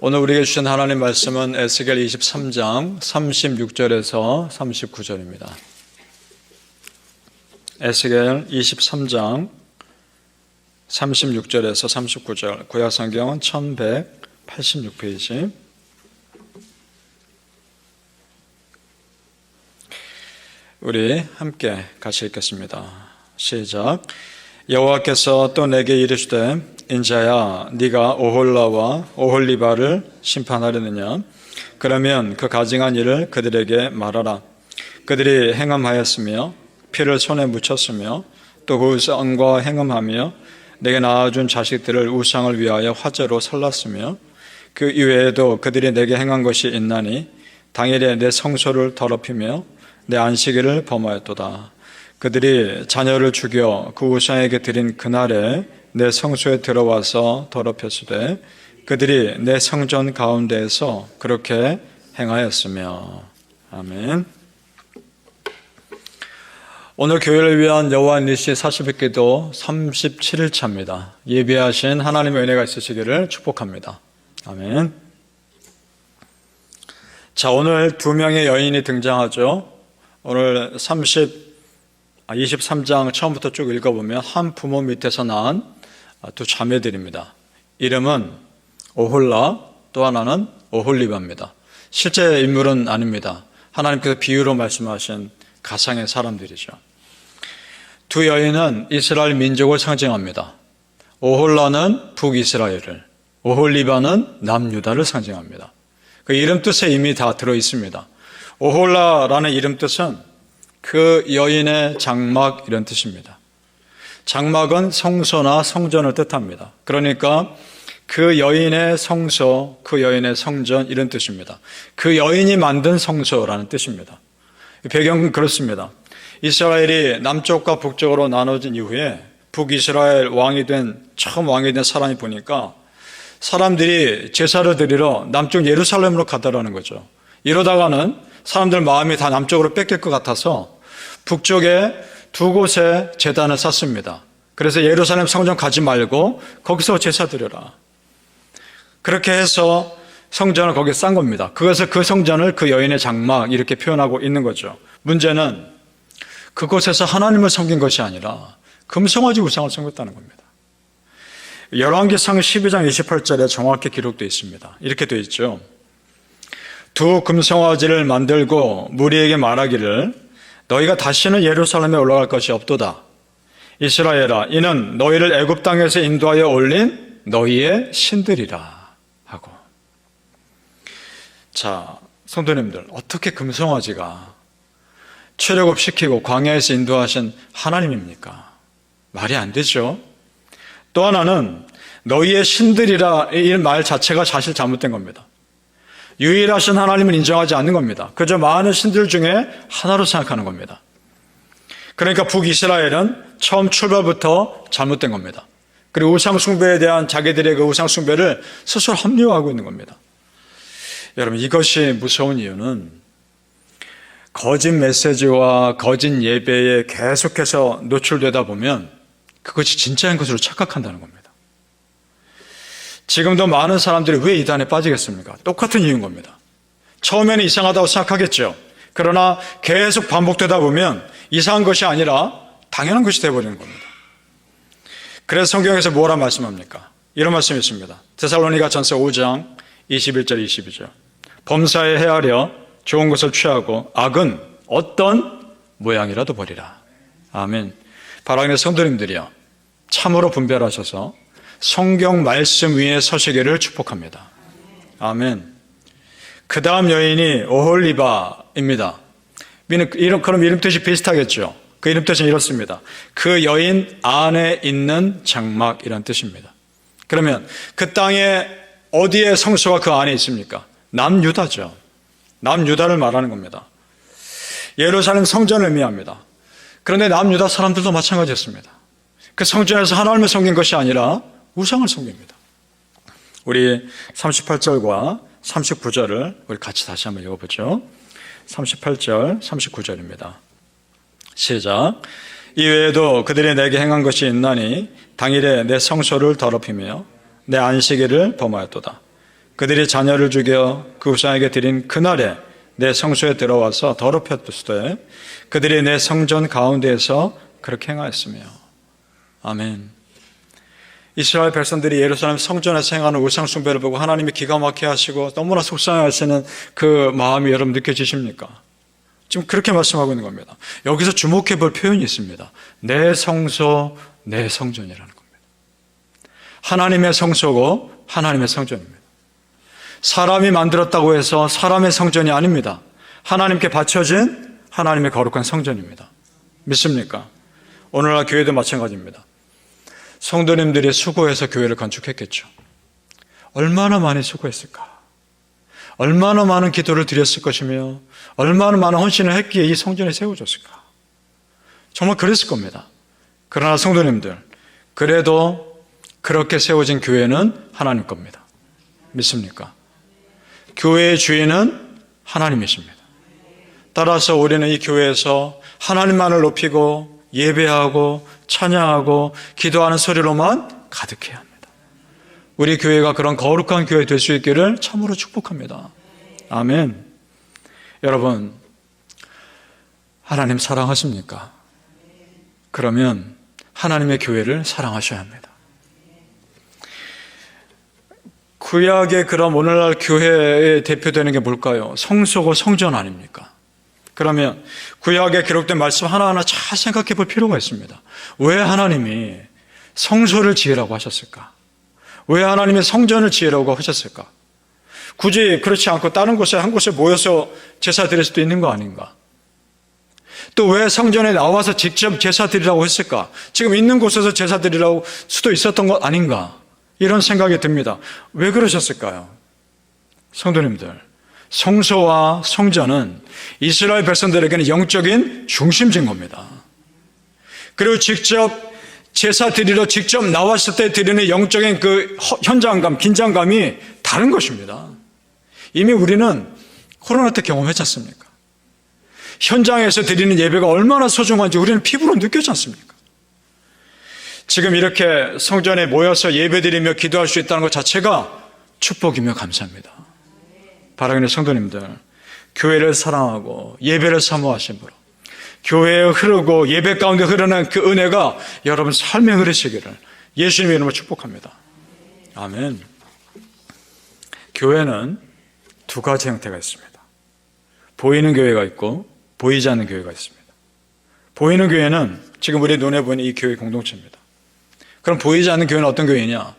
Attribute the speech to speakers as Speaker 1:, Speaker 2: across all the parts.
Speaker 1: 오늘 우리에게 주신 하나님 말씀은 에스겔 23장 36절에서 39절입니다. 에스겔 23장 36절에서 39절 구약 성경은 1186페이지 우리 함께 같이 읽겠습니다. 시작. 여호와께서 또 내게 이르시되 인자야 네가 오홀라와 오홀리바를 심판하려느냐 그러면 그 가증한 일을 그들에게 말하라 그들이 행함하였으며 피를 손에 묻혔으며 또그 우상과 행함하며 내게 낳아준 자식들을 우상을 위하여 화제로 살랐으며 그 이외에도 그들이 내게 행한 것이 있나니 당일에 내 성소를 더럽히며 내 안식일을 범하였도다. 그들이 자녀를 죽여 그 우상에게 드린 그날에 내 성소에 들어와서 더럽혔으되 그들이 내 성전 가운데에서 그렇게 행하였으며 아멘. 오늘 교회를 위한 여호와 니시 40일 기도 37일 차입니다. 예비하신 하나님의 은혜가 있으시기를 축복합니다. 아멘. 자, 오늘 두 명의 여인이 등장하죠. 오늘 30 23장 처음부터 쭉 읽어보면 한 부모 밑에서 낳은 두 자매들입니다. 이름은 오홀라, 또 하나는 오홀리바입니다. 실제 인물은 아닙니다. 하나님께서 비유로 말씀하신 가상의 사람들이죠. 두 여인은 이스라엘 민족을 상징합니다. 오홀라는 북이스라엘을, 오홀리바는 남유다를 상징합니다. 그 이름 뜻에 이미 다 들어 있습니다. 오홀라라는 이름 뜻은 그 여인의 장막 이런 뜻입니다. 장막은 성소나 성전을 뜻합니다. 그러니까 그 여인의 성소, 그 여인의 성전 이런 뜻입니다. 그 여인이 만든 성소라는 뜻입니다. 배경은 그렇습니다. 이스라엘이 남쪽과 북쪽으로 나눠진 이후에 북이스라엘 왕이 된 처음 왕이 된 사람이 보니까 사람들이 제사를 드리러 남쪽 예루살렘으로 가더라는 거죠. 이러다가는 사람들 마음이 다 남쪽으로 뺏길 것 같아서 북쪽에 두 곳에 재단을 쌌습니다. 그래서 예루살렘 성전 가지 말고 거기서 제사 드려라. 그렇게 해서 성전을 거기에 싼 겁니다. 그것을 그 성전을 그 여인의 장막 이렇게 표현하고 있는 거죠. 문제는 그곳에서 하나님을 섬긴 것이 아니라 금송아지 우상을 섬겼다는 겁니다. 열왕기상 12장 28절에 정확히 기록되어 있습니다. 이렇게 되어 있죠. 두 금송아지를 만들고 무리에게 말하기를 너희가 다시는 예루살렘에 올라갈 것이 없도다. 이스라엘아 이는 너희를 애굽 땅에서 인도하여 올린 너희의 신들이라 하고 자 성도님들 어떻게 금송아지가 출애굽시키고 광야에서 인도하신 하나님입니까? 말이 안 되죠. 또 하나는 너희의 신들이라 이 말 자체가 사실 잘못된 겁니다. 유일하신 하나님을 인정하지 않는 겁니다. 그저 많은 신들 중에 하나로 생각하는 겁니다. 그러니까 북이스라엘은 처음 출발부터 잘못된 겁니다. 그리고 우상숭배에 대한 자기들의 그 우상숭배를 스스로 합리화하고 있는 겁니다. 여러분, 이것이 무서운 이유는 거짓 메시지와 거짓 예배에 계속해서 노출되다 보면 그것이 진짜인 것으로 착각한다는 겁니다. 지금도 많은 사람들이 왜 이단에 빠지겠습니까? 똑같은 이유인 겁니다. 처음에는 이상하다고 생각하겠죠. 그러나 계속 반복되다 보면 이상한 것이 아니라 당연한 것이 되어버리는 겁니다. 그래서 성경에서 뭐라 말씀합니까? 이런 말씀이 있습니다. 데살로니가 전서 5장 21절 22절. 범사에 헤아려 좋은 것을 취하고 악은 어떤 모양이라도 버리라. 아멘. 바라는 성도님들이요. 참으로 분별하셔서 성경 말씀 위에 서시기를 축복합니다. 아멘. 그 다음 여인이 오홀리바입니다. 이름, 그럼 이름 뜻이 비슷하겠죠. 그 이름 뜻은 이렇습니다. 그 여인 안에 있는 장막이란 뜻입니다. 그러면 그 땅에 어디에 성소가 그 안에 있습니까? 남유다죠. 남유다를 말하는 겁니다. 예루살렘 성전을 의미합니다. 그런데 남유다 사람들도 마찬가지였습니다. 그 성전에서 하나님을 섬긴 것이 아니라 우상을 섬깁니다. 우리 38절과 39절을 우리 같이 다시 한번 읽어보죠. 38절, 39절입니다. 시작. 이외에도 그들이 내게 행한 것이 있나니 당일에 내 성소를 더럽히며 내 안식일을 범하였도다. 그들이 자녀를 죽여 그 우상에게 드린 그날에 내 성소에 들어와서 더럽혔을 때 그들이 내 성전 가운데에서 그렇게 행하였으며 아멘. 이스라엘 백성들이 예루살렘 성전에서 행하는 우상 숭배를 보고 하나님이 기가 막히게 하시고 너무나 속상해 하시는 그 마음이 여러분 느껴지십니까? 지금 그렇게 말씀하고 있는 겁니다. 여기서 주목해 볼 표현이 있습니다. 내 성소, 내 성전이라는 겁니다. 하나님의 성소고 하나님의 성전입니다. 사람이 만들었다고 해서 사람의 성전이 아닙니다. 하나님께 바쳐진 하나님의 거룩한 성전입니다. 믿습니까? 오늘날 교회도 마찬가지입니다. 성도님들이 수고해서 교회를 건축했겠죠. 얼마나 많이 수고했을까? 얼마나 많은 기도를 드렸을 것이며 얼마나 많은 헌신을 했기에 이 성전이 세워졌을까? 정말 그랬을 겁니다. 그러나 성도님들, 그래도 그렇게 세워진 교회는 하나님 겁니다. 믿습니까? 교회의 주인은 하나님이십니다. 따라서 우리는 이 교회에서 하나님만을 높이고 예배하고 찬양하고 기도하는 소리로만 가득해야 합니다. 우리 교회가 그런 거룩한 교회 될 수 있기를 참으로 축복합니다. 아멘. 여러분, 하나님 사랑하십니까? 그러면 하나님의 교회를 사랑하셔야 합니다. 구약의 그럼 오늘날 교회에 대표되는 게 뭘까요? 성소고 성전 아닙니까? 그러면 구약에 기록된 말씀 하나하나 잘 생각해 볼 필요가 있습니다. 왜 하나님이 성소를 지으라고 하셨을까? 왜 하나님의 성전을 지으라고 하셨을까? 굳이 그렇지 않고 다른 곳에 한 곳에 모여서 제사 드릴 수도 있는 거 아닌가? 또 왜 성전에 나와서 직접 제사 드리라고 했을까? 지금 있는 곳에서 제사 드리라고 수도 있었던 것 아닌가? 이런 생각이 듭니다. 왜 그러셨을까요? 성도님들, 성소와 성전은 이스라엘 백성들에게는 영적인 중심지인 겁니다. 그리고 직접 제사 드리러 직접 나왔을 때 드리는 영적인 그 현장감, 긴장감이 다른 것입니다. 이미 우리는 코로나 때 경험했지 않습니까? 현장에서 드리는 예배가 얼마나 소중한지 우리는 피부로 느꼈지 않습니까? 지금 이렇게 성전에 모여서 예배 드리며 기도할 수 있다는 것 자체가 축복이며 감사합니다. 바라기는 성도님들, 교회를 사랑하고 예배를 사모하심으로 교회에 흐르고 예배 가운데 흐르는 그 은혜가 여러분 삶에 흐르시기를 예수님의 이름으로 축복합니다. 아멘. 교회는 두 가지 형태가 있습니다. 보이는 교회가 있고 보이지 않는 교회가 있습니다. 보이는 교회는 지금 우리 눈에 보이는 이 교회 공동체입니다. 그럼 보이지 않는 교회는 어떤 교회냐?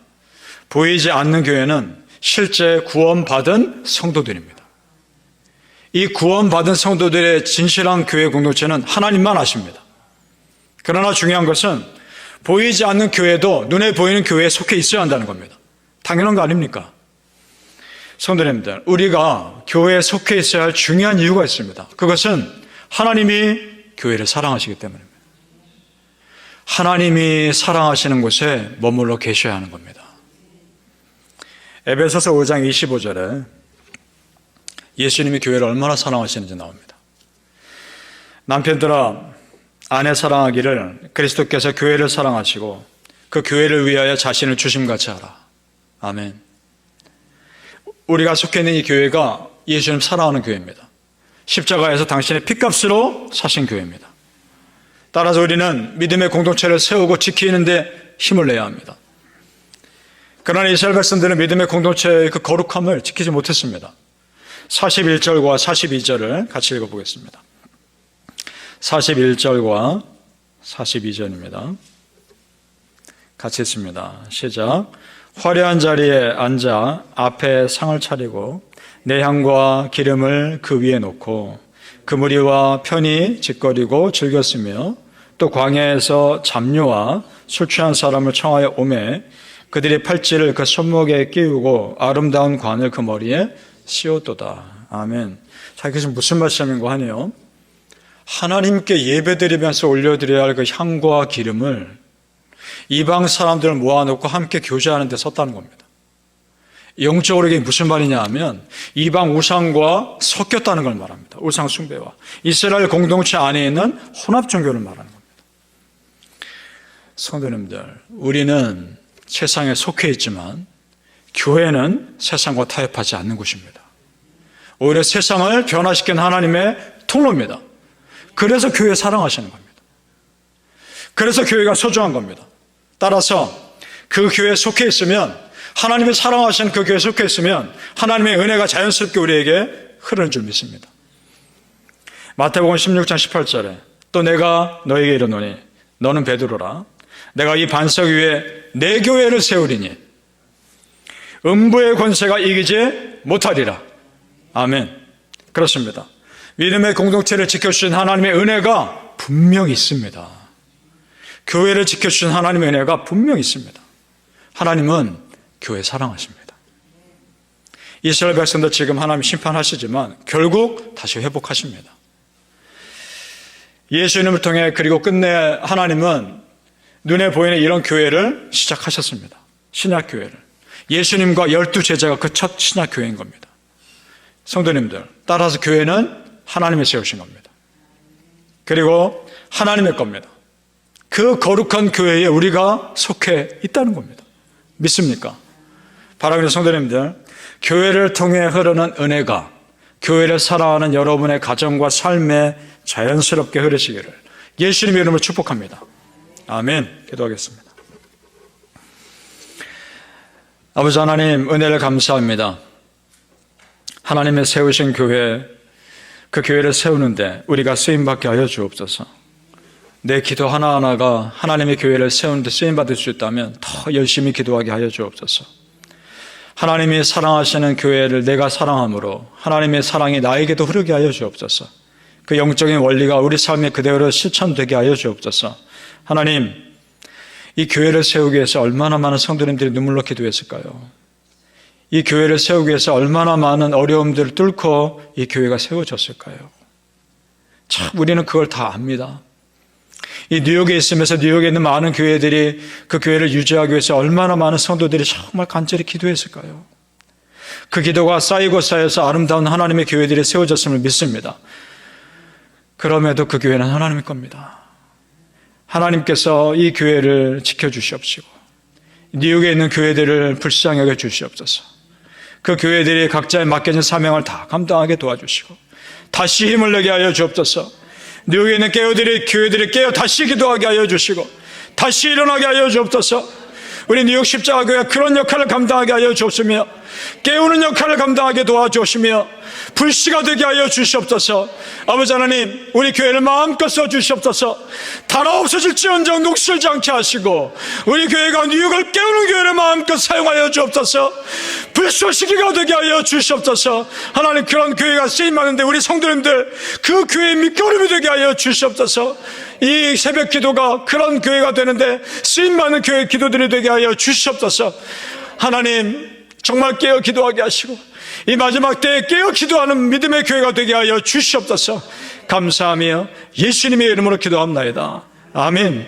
Speaker 1: 보이지 않는 교회는 실제 구원받은 성도들입니다. 이 구원받은 성도들의 진실한 교회 공동체는 하나님만 아십니다. 그러나 중요한 것은 보이지 않는 교회도 눈에 보이는 교회에 속해 있어야 한다는 겁니다. 당연한 거 아닙니까? 성도님들, 우리가 교회에 속해 있어야 할 중요한 이유가 있습니다. 그것은 하나님이 교회를 사랑하시기 때문입니다. 하나님이 사랑하시는 곳에 머물러 계셔야 하는 겁니다. 에베소서 5장 25절에 예수님이 교회를 얼마나 사랑하시는지 나옵니다. 남편들아 아내 사랑하기를 그리스도께서 교회를 사랑하시고 그 교회를 위하여 자신을 주심같이 하라. 아멘. 우리가 속해 있는 이 교회가 예수님 사랑하는 교회입니다. 십자가에서 당신의 피값으로 사신 교회입니다. 따라서 우리는 믿음의 공동체를 세우고 지키는데 힘을 내야 합니다. 그러나 이스라엘 백성들은 믿음의 공동체의 그 거룩함을 지키지 못했습니다. 41절과 42절을 같이 읽어보겠습니다. 41절과 42절입니다. 같이 읽습니다. 시작. 화려한 자리에 앉아 앞에 상을 차리고 내 향과 기름을 그 위에 놓고 그 무리와 편히 짓거리고 즐겼으며 또 광야에서 잡녀와 술 취한 사람을 청하여 오매 그들이 팔찌를 그 손목에 끼우고 아름다운 관을 그 머리에 씌웠도다. 아멘. 자, 지금 무슨 말씀인고 하네요. 하나님께 예배드리면서 올려드려야 할 그 향과 기름을 이방 사람들을 모아놓고 함께 교제하는 데 썼다는 겁니다. 영적으로 이게 무슨 말이냐 하면 이방 우상과 섞였다는 걸 말합니다. 우상 숭배와 이스라엘 공동체 안에 있는 혼합 종교를 말하는 겁니다. 성도님들, 우리는 세상에 속해 있지만 교회는 세상과 타협하지 않는 곳입니다. 오히려 세상을 변화시킨 하나님의 통로입니다. 그래서 교회 사랑하시는 겁니다. 그래서 교회가 소중한 겁니다. 따라서 그 교회에 속해 있으면 하나님이 사랑하시는 그 교회에 속해 있으면 하나님의 은혜가 자연스럽게 우리에게 흐르는 줄 믿습니다. 마태복음 16장 18절에 또 내가 너에게 이르노니 너는 베드로라 내가 이 반석 위에 내 교회를 세우리니 음부의 권세가 이기지 못하리라. 아멘. 그렇습니다. 믿음의 공동체를 지켜주신 하나님의 은혜가 분명히 있습니다. 교회를 지켜주신 하나님의 은혜가 분명히 있습니다. 하나님은 교회 사랑하십니다. 이스라엘 백성들 지금 하나님 심판하시지만 결국 다시 회복하십니다. 예수님을 통해 그리고 끝내 하나님은 눈에 보이는 이런 교회를 시작하셨습니다. 신약교회를. 예수님과 열두 제자가 그 첫 신약교회인 겁니다. 성도님들, 따라서 교회는 하나님이 세우신 겁니다. 그리고 하나님의 겁니다. 그 거룩한 교회에 우리가 속해 있다는 겁니다. 믿습니까? 바라는 성도님들, 교회를 통해 흐르는 은혜가 교회를 사랑하는 여러분의 가정과 삶에 자연스럽게 흐르시기를 예수님의 이름으로 축복합니다. 아멘. 기도하겠습니다. 아버지 하나님, 은혜를 감사합니다. 하나님의 세우신 교회, 그 교회를 세우는데 우리가 쓰임받게 하여 주옵소서. 내 기도 하나하나가 하나님의 교회를 세우는데 쓰임받을 수 있다면 더 열심히 기도하게 하여 주옵소서. 하나님이 사랑하시는 교회를 내가 사랑함으로 하나님의 사랑이 나에게도 흐르게 하여 주옵소서. 그 영적인 원리가 우리 삶에 그대로 실천되게 하여 주옵소서. 하나님, 이 교회를 세우기 위해서 얼마나 많은 성도님들이 눈물로 기도했을까요? 이 교회를 세우기 위해서 얼마나 많은 어려움들을 뚫고 이 교회가 세워졌을까요? 참, 우리는 그걸 다 압니다. 이 뉴욕에 있으면서 뉴욕에 있는 많은 교회들이 그 교회를 유지하기 위해서 얼마나 많은 성도들이 정말 간절히 기도했을까요? 그 기도가 쌓이고 쌓여서 아름다운 하나님의 교회들이 세워졌음을 믿습니다. 그럼에도 그 교회는 하나님의 겁니다. 하나님께서 이 교회를 지켜주시옵시고, 뉴욕에 있는 교회들을 불쌍히 여겨 주시옵소서. 그 교회들이 각자의 맡겨진 사명을 다 감당하게 도와주시고, 다시 힘을 내게 하여 주옵소서. 뉴욕에 있는 교회들이, 교회들이 깨어 다시 기도하게 하여 주시고, 다시 일어나게 하여 주옵소서. 우리 뉴욕 십자가교회 그런 역할을 감당하게 하여 주옵시며, 깨우는 역할을 감당하게 도와주시며, 불씨가 되게 하여 주시옵소서. 아버지 하나님, 우리 교회를 마음껏 써 주시옵소서. 달아 없어질지언정 녹슬지 않게 하시고, 우리 교회가 뉴욕을 깨우는 교회를 마음껏 사용하여 주옵소서. 불쏘시기가 되게 하여 주시옵소서. 하나님 그런 교회가 쓰임 많은데 우리 성도님들 그 교회의 밑거름이 되게 하여 주시옵소서. 이 새벽 기도가 그런 교회가 되는데 쓰임 많은 교회 기도들이 되게 하여 주시옵소서. 하나님 정말 깨어 기도하게 하시고 이 마지막 때에 깨어 기도하는 믿음의 교회가 되게 하여 주시옵소서. 감사하며 예수님의 이름으로 기도합나이다. 아멘.